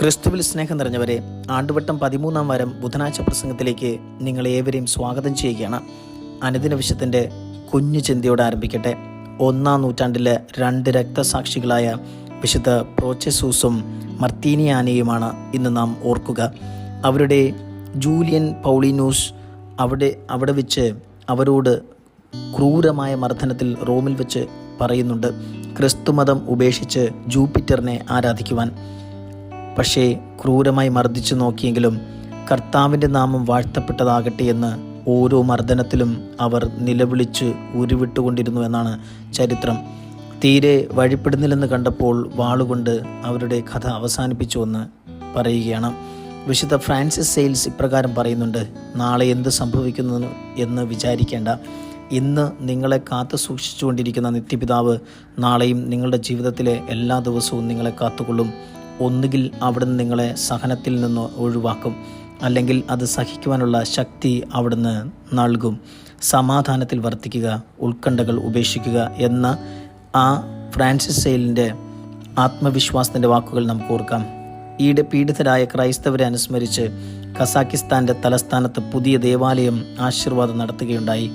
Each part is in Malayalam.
ക്രിസ്തുവിൽ സ്നേഹം നിറഞ്ഞവരെ ആണ്ടുവട്ടം പതിമൂന്നാം വാരം ബുധനാഴ്ച പ്രസംഗത്തിലേക്ക് നിങ്ങളെ ഏവരെയും സ്വാഗതം ചെയ്യുകയാണ്. അനുദിന വിശുദ്ധന്റെ കുഞ്ഞു ചിന്തയോടെ ആരംഭിക്കട്ടെ. ഒന്നാം നൂറ്റാണ്ടിലെ രണ്ട് രക്തസാക്ഷികളായ വിശുദ്ധ പ്രോച്ചസൂസും മർത്തീനിയാനയുമാണ് ഇന്ന് നാം ഓർക്കുക. അവരുടെ ജൂലിയൻ പൗളിനൂസ് അവിടെ അവിടെ വെച്ച് അവരോട് ക്രൂരമായ മർദ്ദനത്തിൽ റോമിൽ വെച്ച് പറയുന്നുണ്ട്. ക്രിസ്തുമതം ഉപേക്ഷിച്ച് ജൂപ്പിറ്ററിനെ ആരാധിക്കുവാൻ. പക്ഷേ ക്രൂരമായി മർദ്ദിച്ചു നോക്കിയെങ്കിലും കർത്താവിന്റെ നാമം വാഴ്ത്തപ്പെട്ടതാകട്ടെ എന്ന് ഓരോ മർദ്ദനത്തിലും അവർ നിലവിളിച്ച് ഉരുവിട്ടുകൊണ്ടിരുന്നു എന്നാണ് ചരിത്രം. തീരെ വഴിപ്പെടുന്നില്ലെന്ന് കണ്ടപ്പോൾ വാളുകൊണ്ട് അവരുടെ കഥ അവസാനിപ്പിച്ചുവെന്ന് പറയുകയാണ്. വിശുദ്ധ ഫ്രാൻസിസ് സെയിൽസ് ഇപ്രകാരം പറയുന്നുണ്ട് നാളെ എന്ത് സംഭവിക്കുന്നു എന്ന് വിചാരിക്കേണ്ട. ഇന്ന് നിങ്ങളെ കാത്തു സൂക്ഷിച്ചുകൊണ്ടിരിക്കുന്ന നിത്യപിതാവ് നാളെയും നിങ്ങളുടെ ജീവിതത്തിലെ എല്ലാ ദിവസവും നിങ്ങളെ കാത്തുകൊള്ളും. ഒന്നുകിൽ അവിടുന്ന് നിങ്ങളെ സഹനത്തിൽ നിന്ന് ഒഴിവാക്കും അല്ലെങ്കിൽ അത് സഹിക്കുവാനുള്ള ശക്തി അവിടുന്ന് നൽകും. സമാധാനത്തിൽ വർത്തിക്കുക ഉത്കണ്ഠകൾ ഉപേക്ഷിക്കുക എന്ന ആ ഫ്രാൻസിസ് സെയിലിന്റെ ആത്മവിശ്വാസത്തിന്റെ വാക്കുകൾ നമുക്ക് ഓർക്കാം. ഈയിടെ പീഡിതരായ ക്രൈസ്തവരെ അനുസ്മരിച്ച് കസാക്കിസ്ഥാന്റെ തലസ്ഥാനത്ത് പുതിയ ദേവാലയം ആശീർവാദം നടത്തുകയുണ്ടായി.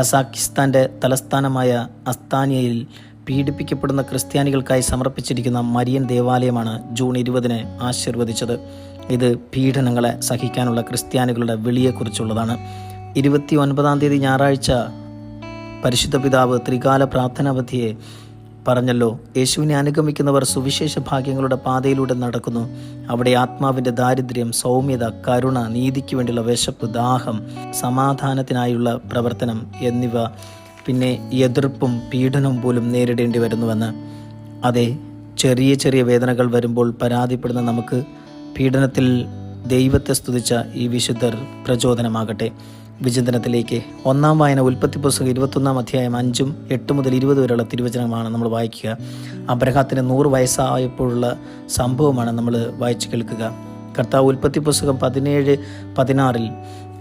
കസാക്കിസ്ഥാന്റെ തലസ്ഥാനമായ അസ്താനിയയിൽ പീഡിപ്പിക്കപ്പെടുന്ന ക്രിസ്ത്യാനികൾക്കായി സമർപ്പിച്ചിരിക്കുന്ന മരിയൻ ദേവാലയമാണ് ജൂൺ ഇരുപതിന് ആശീർവദിച്ചത്. ഇത് പീഡനങ്ങളെ സഹിക്കാനുള്ള ക്രിസ്ത്യാനികളുടെ വിളിയെക്കുറിച്ചുള്ളതാണ്. ഇരുപത്തി ഒൻപതാം തീയതി ഞായറാഴ്ച പരിശുദ്ധ പിതാവ് ത്രികാല പ്രാർത്ഥനാവധിയെ പറഞ്ഞല്ലോ യേശുവിനെ അനുഗമിക്കുന്നവർ സുവിശേഷ ഭാഗ്യങ്ങളുടെ പാതയിലൂടെ നടക്കുന്നു. അവിടെ ആത്മാവിന്റെ ദാരിദ്ര്യം സൗമ്യത കരുണ നീതിക്ക് വേണ്ടിയുള്ള വിശപ്പ് ദാഹം സമാധാനത്തിനായുള്ള പ്രവർത്തനം എന്നിവ പിന്നെ എതിർപ്പും പീഡനവും പോലും നേരിടേണ്ടി വരുന്നുവെന്ന്. അതെ ചെറിയ ചെറിയ വേദനകൾ വരുമ്പോൾ പരാതിപ്പെടുന്ന നമുക്ക് പീഡനത്തിൽ ദൈവത്തെ സ്തുതിച്ച ഈ വിശുദ്ധർ പ്രചോദനമാകട്ടെ. വിചിന്തനത്തിലേക്ക് ഒന്നാം വായന ഉൽപ്പത്തി പുസ്തകം ഇരുപത്തൊന്നാം അധ്യായം അഞ്ചും എട്ട് മുതൽ ഇരുപത് വരെയുള്ള തിരുവചനമാണ് നമ്മൾ വായിക്കുക. അബ്രഹാത്തിന് നൂറ് വയസ്സായപ്പോഴുള്ള സംഭവമാണ് നമ്മൾ വായിച്ചു കേൾക്കുക. കർത്താവ് ഉൽപ്പത്തി പുസ്തകം പതിനേഴ് പതിനാറിൽ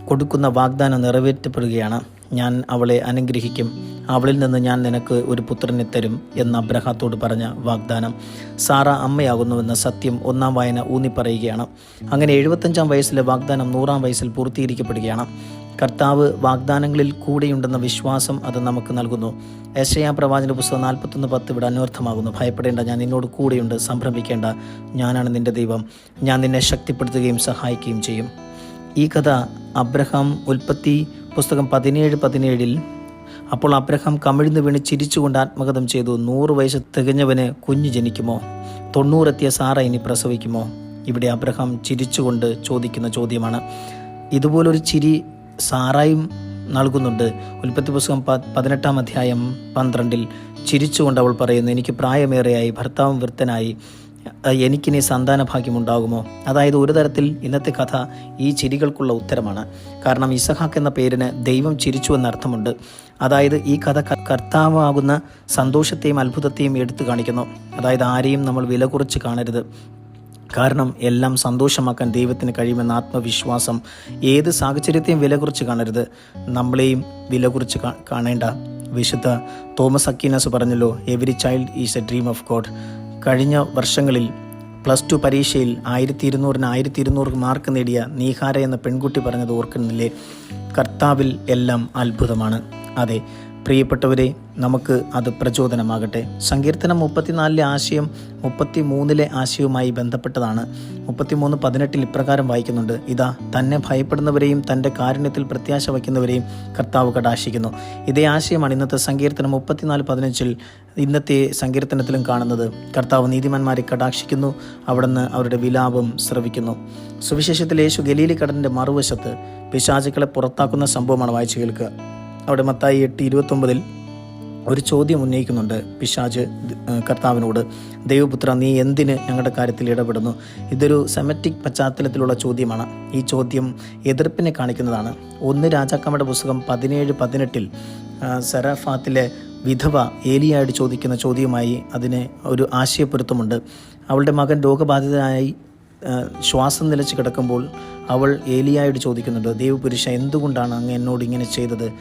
കൊടുക്കുന്ന വാഗ്ദാനം നിറവേറ്റപ്പെടുകയാണ്. ഞാൻ അവളെ അനുഗ്രഹിക്കും. അവളിൽ നിന്ന് ഞാൻ നിനക്ക് ഒരു പുത്രനെ തരും എന്ന് അബ്രഹാത്തോട് പറഞ്ഞ വാഗ്ദാനം. സാറ അമ്മയാകുന്നുവെന്ന സത്യം ഒന്നാം വായന ഊന്നി പറയുകയാണ്. അങ്ങനെ എഴുപത്തഞ്ചാം വയസ്സിലെ വാഗ്ദാനം നൂറാം വയസ്സിൽ പൂർത്തീകരിക്കപ്പെടുകയാണ്. കർത്താവ് വാഗ്ദാനങ്ങളിൽ കൂടെയുണ്ടെന്ന വിശ്വാസം അത് നമുക്ക് നൽകുന്നു. യശയാ പ്രവാചന പുസ്തകം നാൽപ്പത്തൊന്ന് പത്ത് ഇവിടെ അന്വർത്ഥമാകുന്നു. ഭയപ്പെടേണ്ട ഞാൻ നിന്നോട് കൂടെയുണ്ട് സംരംഭിക്കേണ്ട. ഞാനാണ് നിന്റെ ദൈവം. ഞാൻ നിന്നെ ശക്തിപ്പെടുത്തുകയും സഹായിക്കുകയും ചെയ്യും. ഈ കഥ അബ്രഹാം ഉൽപ്പത്തി പുസ്തകം പതിനേഴ് പതിനേഴിൽ അപ്പോൾ അബ്രഹാം കമിഴ്ന്നു വീണ് ചിരിച്ചുകൊണ്ട് ആത്മകഥം ചെയ്തു. നൂറ് വയസ്സ് തികഞ്ഞവന് കുഞ്ഞു ജനിക്കുമോ? തൊണ്ണൂറെത്തിയ സാറ ഇനി പ്രസവിക്കുമോ? ഇവിടെ അബ്രഹാം ചിരിച്ചുകൊണ്ട് ചോദിക്കുന്ന ചോദ്യമാണ്. ഇതുപോലൊരു ചിരി സാറായും നൽകുന്നുണ്ട്. ഉൽപ്പത്തി പുസ്തകം പതിനെട്ടാം അധ്യായം പന്ത്രണ്ടിൽ ചിരിച്ചുകൊണ്ട് അവൾ പറയുന്നു എനിക്ക് പ്രായമേറെയായി ഭർത്താവും വൃത്തനായി എനിക്കിനി സന്താന ഭാഗ്യമുണ്ടാകുമോ അതായത് ഒരു തരത്തിൽ ഇന്നത്തെ കഥ ഈ ചിരികൾക്കുള്ള ഉത്തരമാണ്. കാരണം ഇസഹാക്ക് എന്ന പേരിന് ദൈവം ചിരിച്ചു എന്നർത്ഥമുണ്ട് അതായത് ഈ കഥ കർത്താവാകുന്ന സന്തോഷത്തെയും അത്ഭുതത്തെയും എടുത്തു കാണിക്കുന്നു. അതായത് ആരെയും നമ്മൾ വില കുറച്ച് കാണരുത്. കാരണം എല്ലാം സന്തോഷമാക്കാൻ ദൈവത്തിന് കഴിയുമെന്ന ആത്മവിശ്വാസം ഏത് സാഹചര്യത്തെയും വില കുറച്ച് കാണരുത്. നമ്മളെയും വില കുറച്ച് കാണേണ്ട വിശുദ്ധ തോമസ് അക്കീനസ് പറഞ്ഞല്ലോ every child is a dream of God കഴിഞ്ഞ വർഷങ്ങളിൽ പ്ലസ് ടു പരീക്ഷയിൽ ആയിരത്തി ഇരുന്നൂറിന് ആയിരത്തി ഇരുന്നൂറ് മാർക്ക് നേടിയ നീഹാര എന്ന പെൺകുട്ടി പറഞ്ഞത് ഓർക്കുന്നില്ലേ കർത്താവിൽ എല്ലാം അത്ഭുതമാണ്. അതെ പ്രിയപ്പെട്ടവരെ നമുക്ക് അത് പ്രചോദനമാകട്ടെ. സങ്കീർത്തനം മുപ്പത്തിനാലിലെ ആശയം മുപ്പത്തി മൂന്നിലെ ആശയവുമായി ബന്ധപ്പെട്ടതാണ്. മുപ്പത്തിമൂന്ന് പതിനെട്ടിൽ ഇപ്രകാരം വായിക്കുന്നുണ്ട്. ഇതാ തന്നെ ഭയപ്പെടുന്നവരെയും തന്റെ കാരുണ്യത്തിൽ പ്രത്യാശ വയ്ക്കുന്നവരെയും കർത്താവ് കടാശിക്കുന്നു ഇതേ ആശയമാണ് ഇന്നത്തെ സങ്കീർത്തനം മുപ്പത്തിനാല് പതിനഞ്ചിൽ ഇന്നത്തെ സങ്കീർത്തനത്തിലും കാണുന്നത്. കർത്താവ് നീതിമാന്മാരെ കടാക്ഷിക്കുന്നു അവിടുന്ന് അവരുടെ വിലാപം ശ്രവിക്കുന്നു. സുവിശേഷത്തിൽ യേശു ഗലീലി കടലിന്റെ മറുവശത്ത് പിശാചുക്കളെ പുറത്താക്കുന്ന സംഭവമാണ് വായിച്ചു കേൾക്കുക. അവിടെ മത്തായി എട്ട് ഇരുപത്തൊമ്പതിൽ ഒരു ചോദ്യം ഉന്നയിക്കുന്നുണ്ട്. പിശാജ് കർത്താവിനോട് ദൈവപുത്ര നീ എന്തിന് ഞങ്ങളുടെ കാര്യത്തിൽ ഇടപെടുന്നു? ഇതൊരു സെമറ്റിക് പശ്ചാത്തലത്തിലുള്ള ചോദ്യമാണ്. ഈ ചോദ്യം എതിർപ്പിനെ കാണിക്കുന്നതാണ്. ഒന്ന് രാജാക്കമ്മയുടെ പുസ്തകം പതിനേഴ് പതിനെട്ടിൽ സരഫാത്തിലെ വിധവ ഏലിയായിട്ട് ചോദിക്കുന്ന ചോദ്യമായി അതിന് ഒരു ആശയപ്പൊരുത്തമുണ്ട്. അവളുടെ മകൻ രോഗബാധിതനായി ശ്വാസം നിലച്ച് കിടക്കുമ്പോൾ അവൾ ഏലിയായോട് ചോദിക്കുന്നുണ്ട് ദേവപുരുഷ എന്തുകൊണ്ടാണ് അങ്ങ് എന്നോട് ഇങ്ങനെ ചെയ്തത്?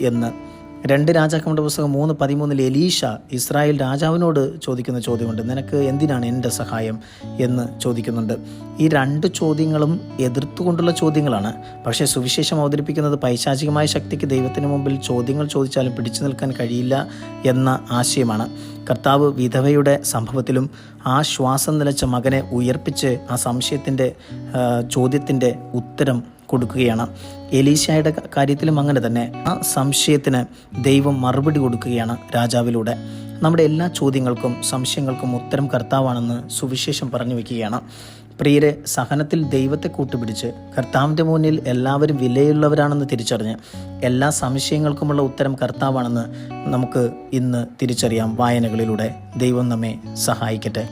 എന്ന്. രണ്ട് രാജാക്കന്മാരുടെ പുസ്തകം മൂന്ന് പതിമൂന്നിൽ എലീഷ ഇസ്രായേൽ രാജാവിനോട് ചോദിക്കുന്ന ചോദ്യമുണ്ട്. നിനക്ക് എന്തിനാണ് എന്റെ സഹായം എന്ന് ചോദിക്കുന്നുണ്ട്. ഈ രണ്ട് ചോദ്യങ്ങളും എതിർത്തുകൊണ്ടുള്ള ചോദ്യങ്ങളാണ്. പക്ഷേ സുവിശേഷം അവതരിപ്പിക്കുന്നത് പൈശാചികമായ ശക്തിക്ക് ദൈവത്തിന് മുമ്പിൽ ചോദ്യങ്ങൾ ചോദിച്ചാലും പിടിച്ചു നിൽക്കാൻ കഴിയില്ല എന്ന ആശയമാണ്. കർത്താവ് വിധവയുടെ സംഭവത്തിലും ആ ശ്വാസം നിലച്ച മകനെ ഉയർപ്പിച്ച് ആ സംശയത്തിന്റെ ചോദ്യത്തിന്റെ ഉത്തരം കൊടുക്കുകയാണ്. എലീശായുടെ കാര്യത്തിലും അങ്ങനെ തന്നെ. ആ സംശയത്തിന് ദൈവം മറുപടി കൊടുക്കുകയാണ് രാജാവിലൂടെ. നമ്മുടെ എല്ലാ ചോദ്യങ്ങൾക്കും സംശയങ്ങൾക്കും ഉത്തരം കർത്താവാണെന്ന് സുവിശേഷം പറഞ്ഞു വയ്ക്കുകയാണ് പ്രിയരെ സഹനത്തിൽ ദൈവത്തെ കൂട്ടുപിടിച്ച് കർത്താവിന്റെ മുന്നിൽ എല്ലാവരും വിലയുള്ളവരാണെന്ന് തിരിച്ചറിഞ്ഞ് എല്ലാ സംശയങ്ങൾക്കുമുള്ള ഉത്തരം കർത്താവാണെന്ന് നമുക്ക് ഇന്ന് തിരിച്ചറിയാം. വായനകളിലൂടെ ദൈവം നമ്മെ സഹായിക്കട്ടെ.